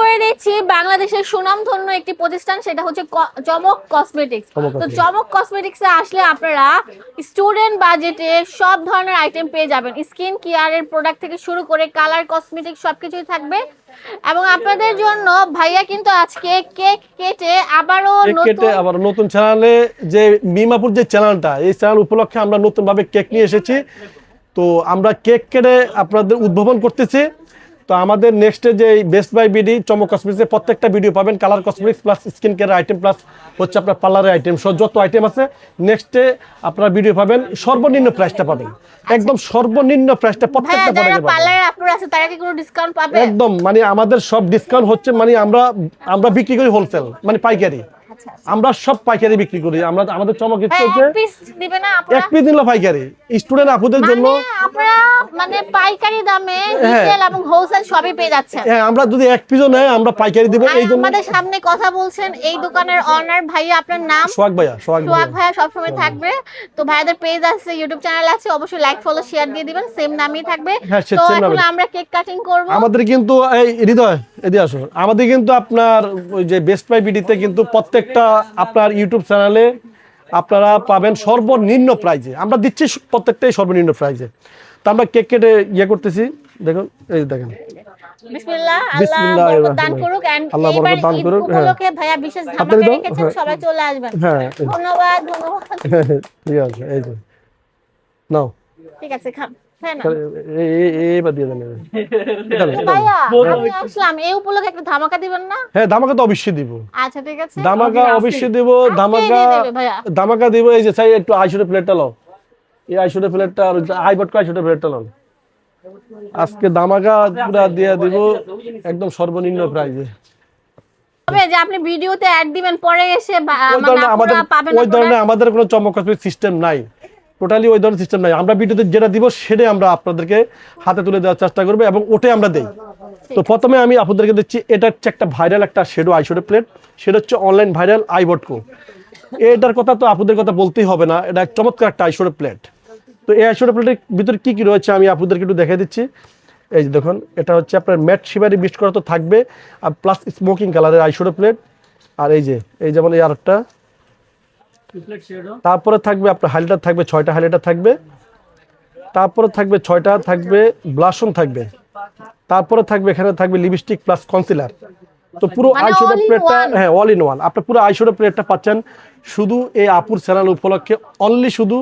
করে দিচ্ছি বাংলাদেশের সুনামধন্য একটি প্রতিষ্ঠান সেটা হচ্ছে চমক কসমেটিক্স। তো চমক কসমেটিক্সে আসলে আপনারা স্টুডেন্ট বাজেটে সব ধরনের আইটেম পেয়ে যাবেন। স্কিন কেয়ারের প্রোডাক্ট থেকে শুরু করে কালার কসমেটিক্স সবকিছুই থাকবে। এবং আপনাদের জন্য ভাইয়া কিন্তু আজকে কেক কেটে আবারও কেটে আবার নতুন চ্যানেলে যে মিমাপুর যে চ্যানেলটা এই চ্যানেল উপলক্ষে আমরা নতুন ভাবে কেক নিয়ে এসেছি। তো আমরা কেক কেটে আপনাদের উদ্ভাবন করতেছি। তো আমাদের নেক্সটে যে বেস্ট বাই বিডি চমক কসমেটিক্সের প্রত্যেকটা ভিডিও পাবেন colour cosmetics plus skin care item plus হচ্ছে আপনার পার্লারের আইটেম সব যত আইটেম আছে নেক্সটে আপনারা ভিডিও পাবেন সর্বনিম্ন প্রাইসটা পাবেন। একদম সর্বনিম্ন প্রাইসটা প্রত্যেকটা প্রোডাক্টে পাবেন। ডিসকাউন্ট পাবে? একদম মানে আমাদের সব ডিসকাউন্ট হচ্ছে মানে আমরা আমরা বিক্রি করি হোলসেল মানে পাইকারি। আমরা সব পাইকারি বিক্রি করি। আমরা আমাদের চমক হচ্ছে এক পিস দিবে না এক পিস নিলো পাইকারি। স্টুডেন্ট আপুদের জন্য মানে আপনারা মানে পাইকারি দামে হ্যাঁ। রিটেল এবং হোলসেল সবই পেয়ে যাচ্ছেন। হ্যাঁ আমরা যদি এক পিসও নেয় আমরা পাইকারি দিব। এই জন্য আমাদের সামনে কথা বলছেন এই দোকানের অনার ভাইয়া আপনার নাম? সোহাগ ভাইয়া সোহাগ সোহাগ ভাইয়া। সবসময় থাকবে। তো ভাইয়াদের পেজ আছে ইউটিউব চ্যানেল আছে অবশ্যই লাইক ফলো শেয়ার দিয়ে দিবেন। সেম নামই থাকবে। হ্যাঁ, তো এখন আমরা কেক কাটিং করব। আমাদের কিন্তু এই হৃদয় এদিকে আসো আমাদের কিন্তু আপনার ওই যে বেস্ট বাই বিডিতে কিন্তু প্রত্যেকটা আপনার ইউটিউব চ্যানেলে আপনারা পাবেন সর্বনিম্ন প্রাইজে আমরা দিচ্ছি প্রত্যেকটাই সর্বনিম্ন প্রাইজে তো আমরা কেক কেটে ইয়ে করতেছি। দেখুন এই দেখেন। ধন্যবাদ ঠিক আছে খান হ্যাঁ না? এই- এই- এই- এইবার দিয়ে দেন এটা নেন, এটা নেন। ভাইয়া আমি আসলাম এই উপলক্ষে একটা ধামাকা দিবেন না? হ্যাঁ ধামাকা তো অবশ্যই দিব। আচ্ছা ঠিক আছে। ধামাকা অবশ্যই দিব ধামাকা দিয়ে দেবে ভাইয়া। ধামাকা দিব এই যে চাই একটু আইশুটে প্লেটটা লও। এই আইশুটে প্লেটটা আর আইবটকা আইশুটে প্লেটটা লও আজকে ধামাকা পুরা দিয়ে দিব একদম সর্বনিম্ন প্রাইজে তবে যে আপনি ভিডিওতে অ্যাড দিবেন পরে এসে মানে আমাদের আপনারা পাবেন ওই ধরনের আমাদের কোনো চমক সিস্টেম নাই। টোটালি ওই ধরনের সিস্টেম নাই। আমরা ভিডিওতে যেটা দিব সেটাই আমরা আপনাদেরকে হাতে তুলে দেওয়ার চেষ্টা করব এবং ওটাই আমরা দেই। তো প্রথমে আমি আপনাদেরকে দিচ্ছি এটা হচ্ছে একটা ভাইরাল একটা শেডো আইশোডো প্লেট সেটা হচ্ছে অনলাইন ভাইরাল আইবটকো এটার কথা তো আপনাদের কথা বলতেই হবে না এটা এক চমৎকার একটা আইশোডো প্লেট তো এই আইশোডো প্লেটের ভিতরে কী কী রয়েছে আমি আপনাদেরকে একটু দেখে দিচ্ছি। এই যে দেখুন এটা হচ্ছে আপনার ম্যাট শিবারি বিস্ট করা তো থাকবে আর প্লাস স্মোকিং কালারের আইশোডো প্লেট আর এই যে এই যেমন এই আরেকটা। তারপরে থাকবে আপনার হাইলাইটার থাকবে ছয়টা হাইলাইটার থাকবে। তারপরে থাকবে ছয়টা থাকবে ব্লাশন থাকবে। তারপরে থাকবে এখানে থাকবে লিপস্টিক প্লাস কনসিলার তো পুরো মানে আইশ্যাডো প্লেটটা হ্যাঁ অল ইন ওয়ান আপনি পুরো আইশ্যাডো প্লেটটা পাচ্ছেন। শুধু এই আপুর চ্যানেল উপলক্ষে অনলি শুধু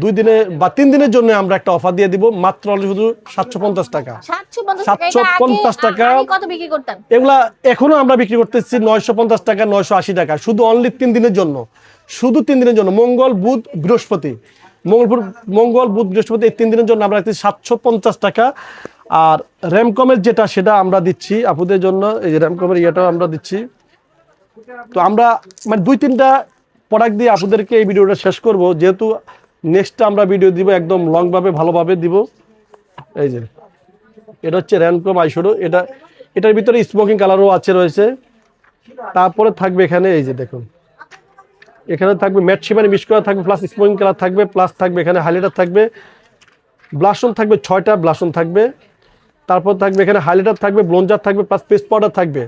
দুই দিনে বা তিন দিনের জন্য আমরা একটা অফার দিয়ে দিব মাত্র শুধু সাতশো পঞ্চাশ টাকা। 750 টাকা এটা 750 আগে টাকা। এগুলা এখনও আমরা বিক্রি করতেছি নয়শো পঞ্চাশ টাকা নয়শো আশি টাকা শুধু অনলি তিন দিনের জন্য। শুধু তিন দিনের জন্য মঙ্গল বুধ বৃহস্পতি। মঙ্গলপুর মঙ্গল বুধ বৃহস্পতি এই তিন দিনের জন্য আমরা রাখছি সাতশো পঞ্চাশ টাকা। আর র্যামকমের যেটা সেটা আমরা দিচ্ছি আপুদের জন্য এই যে র্যামকমের ইয়েটাও আমরা দিচ্ছি। তো আমরা মানে দুই তিনটা প্রোডাক্ট দিয়ে আপনাদেরকে এই ভিডিওটা শেষ করব। যেহেতু নেক্সট আমরা ভিডিও দিব, একদম লংভাবে ভালোভাবে দিব। এই যে, এটা হচ্ছে র্যানকম আইশোডো এটা, এটার ভিতরে স্মোকিং কালারও আছে রয়েছে। তারপরে থাকবে এখানে, এই যে দেখুন। এখানে থাকবে ম্যাট শিমানি মিক্স করা থাকবে প্লাস স্মোকিং কালার থাকবে প্লাস থাকবে এখানে হাইলাইটার থাকবে। ব্লাশন থাকবে, ছয়টা ব্লাশন থাকবে। তারপর থাকবে এখানে হাইলাইটার থাকবে ব্লঞ্জার থাকবে প্লাস পেস্ট পাউডার থাকবে।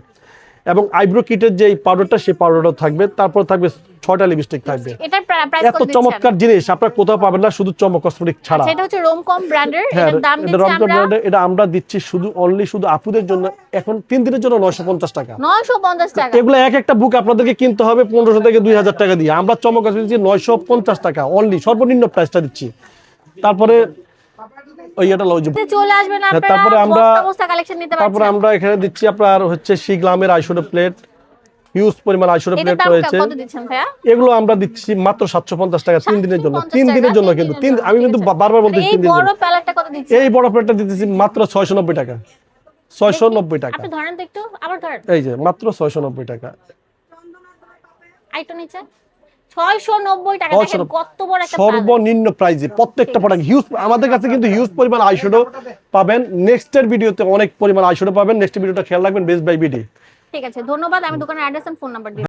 এবং আইব্রো কিটের যে পাউডারটা সেই পাউডারটা থাকবে। তারপর থাকবে ছয়টা লিপস্টিক থাকবে। এত চমৎকার জিনিস আপনারা কোথাও পাবেন না শুধু চমক কসমেটিক ছাড়া। সেটা হচ্ছে রোমকম ব্র্যান্ডের হ্যাঁ এটার দাম এটা দিচ্ছি আমরা ব্র্যান্ডের এটা আমরা দিচ্ছি শুধু অনলি শুধু আপুদের জন্য এখন তিন দিনের জন্য নয়শো পঞ্চাশ টাকা। 950 টাকা। এগুলো এক একটা বুক আপনাদেরকে কিনতে হবে পনেরোশো থেকে দুই হাজার টাকা দিয়ে। আমরা চমক দিচ্ছি নয়শো পঞ্চাশ টাকা অনলি সর্বনিম্ন প্রাইসটা দিচ্ছি। তারপরে ওই এটা লও চলে আসবেন হ্যাঁ, আপনারা তারপরে আমরা- বস্তা কালেকশন নিতে তারপরে পারছেন। আমরা এখানে দিচ্ছি আপনার হচ্ছে শিগলামের আইশোডো প্লেট হিউজ পরিমাণ আইশোডো প্লেট রয়েছে। এগুলো আমরা দিচ্ছি মাত্র সাতশো পঞ্চাশ টাকা তিন দিনের জন্য। তিন দিনের জন্য কিন্তু তিন আমি কিন্তু বারবার বলতেছি এই তিন দিনের বড় জন্য। প্যালেটটা কত দিচ্ছেন? এই বড় প্লেটটা দিতেছি মাত্র ছয়শো নব্বই টাকা। ছয়শো নব্বই টাকা। আপনি ধরেন তো একটু আবার ধরেন। এই যে মাত্র ছয়শো নব্বই টাকা। আইটো নিচে? 690 টাকা। দেখেন কত বড় একটা সর্বনিম্ন প্রাইজে প্রত্যেকটা প্রোডাক্ট হিউজ আমাদের কাছে কিন্তু হিউজ পরিমাণ আইশ্যাডো পাবেন। নেক্সটের ভিডিওতে অনেক পরিমাণ আইশ্যাডো পাবেন। নেক্সট ভিডিওটা খেয়াল রাখবেন বেস্ট বাই বিডি ঠিক আছে ধন্যবাদ। আমি দোকানের অ্যাড্রেস এন্ড ফোন নাম্বার